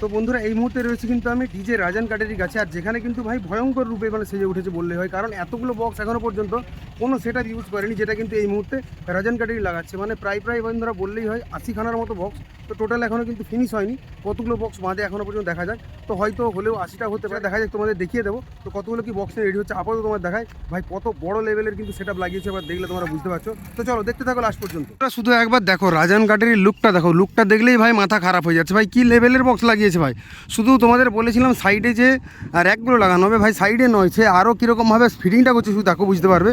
তো বন্ধুরা, এই মুহূর্তে রয়েছে কিন্তু আমি ডিজে রাজান কাটারি গাছে আর যেখানে কিন্তু ভাই ভয়ঙ্কর রূপে মানে সেজে উঠেছে বললে হয়, কারণ এতগুলো বক্স এখনও পর্যন্ত কোনো সেটা ইউজ করেনি, যেটা কিন্তু এই মুহূর্তে রাজন কাটেরই লাগাচ্ছে। মানে প্রায় প্রায় বন্ধুরা বললেই হয়, আশিখানার মতো বক্স তো টোটাল এখনও কিন্তু ফিনিশ হয়নি। কতগুলো বক্স বাঁধে এখনও পর্যন্ত দেখা যাক। তো হয়তো হলেও আশিটা হতে পারে। দেখা যাক, তোমাদের দেখিয়ে দেবো। তো কতগুলো কি বক্সে রেডি হচ্ছে আপাতত তোমার দেখায়। ভাই, কত বড় লেভেলের কিন্তু সেটা লাগিয়েছে এবার দেখলে তোমরা বুঝতে পারছ। তো চলো, দেখতে থাকো লাস্ট পর্যন্ত। শুধু একবার দেখো, রাজান কাটের লুকটা দেখো। লুকটা দেখলেই ভাই মাথা খারাপ হয়ে যাচ্ছে। ভাই, কি লেভেলের বক্স লাগিয়েছে ভাই? শুধু তোমাদের বলেছিলাম সাইডে যে র্যাকগুলো লাগানো হবে। ভাই সাইডে নয়, সে আরও কীরকমভাবে ফিটিংটা করছে, শুধু দেখো, বুঝতে পারবে।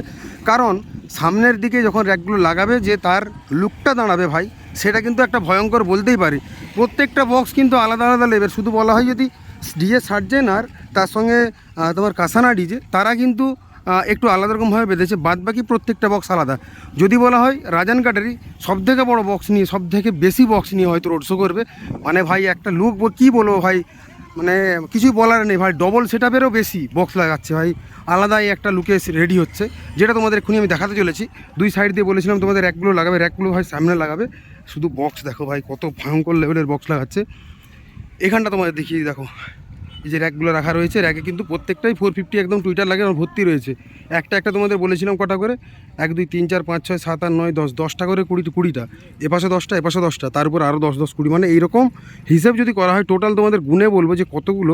কারণ সামনের দিকে যখন র্যাকগুলো লাগাবে যে তার লুকটা দাঁড়াবে ভাই, সেটা কিন্তু একটা ভয়ঙ্কর বলতেই পারি। প্রত্যেকটা বক্স কিন্তু আলাদা আলাদা লেভেল শুধু বলা হয় যদি ডিজে সার্জেন আর তার সঙ্গে তোমার কাসানা ডিজে তারা কিন্তু একটু আলাদা রকমভাবে বেঁধেছে বাদ বাকি প্রত্যেকটা বক্স আলাদা। যদি বলা হয় রাজান কাটারি সব থেকে বড়ো বক্স নিয়ে সব থেকে বেশি বক্স নিয়ে হয়তো রোড শো করবে। মানে ভাই একটা লুক কী বলব ভাই মানে কিছুই বলার নেই ভাই ডবল সেটআপেরও বেশি বক্স লাগাচ্ছে ভাই। আলাদাই একটা লুকে রেডি হচ্ছে। যেটা তোমাদের এক্ষুনি আমি দেখাতে চলেছি। দুই সাইড দিয়ে বলেছিলাম, তোমাদের র্যাকগুলো লাগাবে র্যাকগুলো ভাই সামনে লাগাবে। শুধু বক্স দেখো ভাই, কত ভয়ঙ্কর লেভেলের বক্স লাগাচ্ছে। এখানটা তোমাদের দেখিয়ে দেখো। এই যে র্যাকগুলো রাখা রয়েছে র্যাকে কিন্তু প্রত্যেকটাই ফোর ফিফটি একদম টুইটার লাগে, আমার ভর্তি রয়েছে। একটা একটা তোমাদের বলেছিলাম কটা করে? এক, দুই, তিন, চার, পাঁচ, ছয়, সাত, আট, নয়, দশ, দশটা করে কুড়ি, কুড়িটা। এপাশে দশটা এপাশে দশটা তার উপর আরও দশ দশ, কুড়ি। মানে এইরকম হিসেব যদি করা হয় টোটাল তোমাদের গুণে বলব যে কতগুলো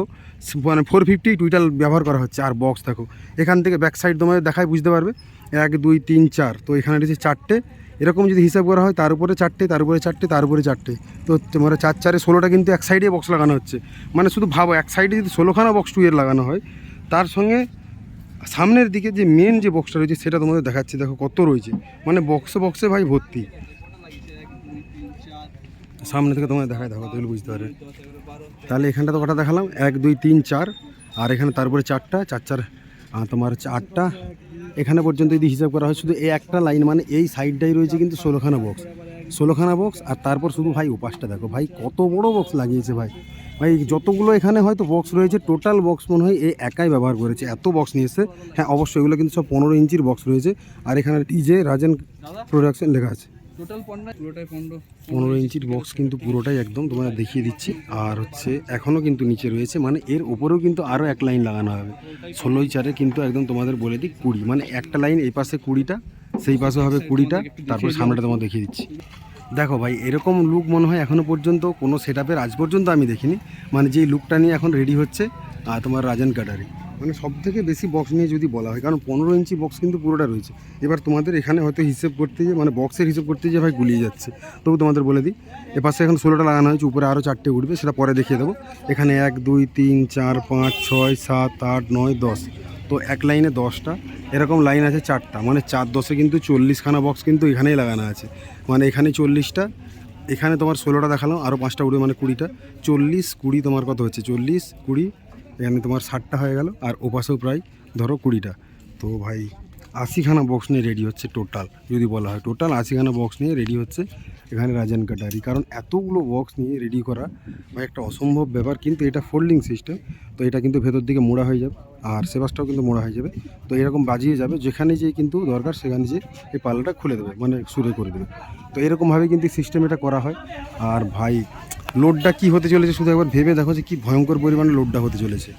মানে ফোর ফিফটি টুইটার ব্যবহার করা হচ্ছে। আর বক্স দেখো, এখান থেকে ব্যাক সাইড তোমাদের দেখায়, বুঝতে পারবে? এক, দুই, তিন, চার, তো এখানে রয়েছে চারটে। এরকম যদি হিসাব করা হয়, তার উপরে চারটে, তার উপরে চারটে, তার উপরে চারটে। তো তোমার চার চারে ষোলোটা কিন্তু এক সাইডে বক্স লাগানো হচ্ছে। মানে শুধু ভাবো, এক সাইডে যদি ষোলোখানা বক্স টুয়ের লাগানো হয়, তার সঙ্গে সামনের দিকে যে মেন যে বক্সটা রয়েছে, সেটা তোমাদের দেখাচ্ছি। দেখো কত রয়েছে। মানে বক্সে বক্সে ভাই ভর্তি। সামনে থেকে তোমাদের দেখায়, দেখো তাহলে বুঝতে পারবে। তাহলে এখানটা তো কটা দেখালাম? এক, দুই, তিন, চার। আর এখানে তারপরে চারটা, চার চার তোমার আটটা। এখানে পর্যন্ত যদি হিসাব করা হয়, শুধু এই একটা লাইন মানে এই সাইডটাই রয়েছে কিন্তু ষোলোখানা বক্স ষোলোখানা বক্স আর তারপর শুধু ভাই উপাসটা দেখো, ভাই কত বড় বক্স লাগিয়েছে ভাই। ভাই যতগুলো এখানে হয়তো বক্স রয়েছে টোটাল বক্স মনে হয় এই একাই ব্যবহার করেছে, এত বক্স নিয়ে হ্যাঁ অবশ্যই এগুলো কিন্তু সব পনেরো ইঞ্চির বক্স রয়েছে। আর এখানে ডিজে রাজেন প্রোডাকশন লেখা আছে। পনেরো ইঞ্চির বক্স কিন্তু পুরোটাই একদম তোমাদের দেখিয়ে দিচ্ছি। আর হচ্ছে এখনও কিন্তু নিচে রয়েছে মানে এর উপরেও কিন্তু আরও এক লাইন লাগানো হবে। ষোলোই চারে কিন্তু একদম তোমাদের বলে দিই কুড়ি মানে একটা লাইন এই পাশে কুড়িটা, সেই পাশে হবে কুড়িটা, তারপর সামনেটা তোমার দেখিয়ে দিচ্ছি। দেখো ভাই, এরকম লুক মনে হয় এখনও পর্যন্ত কোনো সেট আজ পর্যন্ত আমি দেখিনি। মানে যেই লুকটা নিয়ে এখন রেডি হচ্ছে তোমার রাজান কাটারি। মানে সব থেকে বেশি বক্স নিয়ে যদি বলা হয়, কারণ পনেরো ইঞ্চি বক্স কিন্তু পুরোটা রয়েছে। এবার তোমাদের এখানে হয়তো হিসেব করতে গিয়ে মানে বক্সের হিসেব করতে গিয়ে ভাই গুলিয়ে যাচ্ছে। তবু তোমাদের বলে দিই, এপাশে এখন ষোলোটা লাগানো হয়েছে, উপরে আরও চারটে উঠবে, সেটা পরে দেখিয়ে দেবো। এখানে এক, দুই, তিন, চার, পাঁচ, ছয়, সাত, আট, নয়, দশ। তো এক লাইনে দশটা, এরকম লাইন আছে চারটা মানে চার দশে কিন্তু চল্লিশখানা বক্স কিন্তু এখানেই লাগানো আছে। মানে এখানে চল্লিশটা, এখানে তোমার ষোলোটা দেখালাম আরও পাঁচটা উঠবে মানে কুড়িটা। চল্লিশ, কুড়ি তোমার কত হচ্ছে? চল্লিশ, কুড়ি এখানে তোমার ষাটটা হয়ে গেল, আর ওপাশেও প্রায় ধরো কুড়িটা। তো ভাই, আশিখানা বক্স নিয়ে রেডি হচ্ছে টোটাল যদি বলা হয়। টোটাল আশিখানা বক্স নিয়ে রেডি হচ্ছে এখানে রাজান কাটারি। কারণ এতগুলো বক্স নিয়ে রেডি করা ভাই একটা অসম্ভব ব্যাপার, কিন্তু এটা ফোল্ডিং সিস্টেম তো এটা কিন্তু ভেতর দিকে মোড়া হয়ে যাবে, আর সেবাসটাও কিন্তু মোড়া হয়ে যাবে। তো এরকম বাজিয়ে যাবে, যেখানে যে কিন্তু দরকার সেখানে যে এই পাল্লাটা খুলে দেবে মানে সুরে করে দেবে। তো এরকমভাবে কিন্তু সিস্টেম এটা করা হয়। আর ভাই লোডটা কি হতে চলেছে শুধু একবার ভেবে দেখো যে কি ভয়ঙ্কর পরিমাণে লোডটা হতে চলেছে।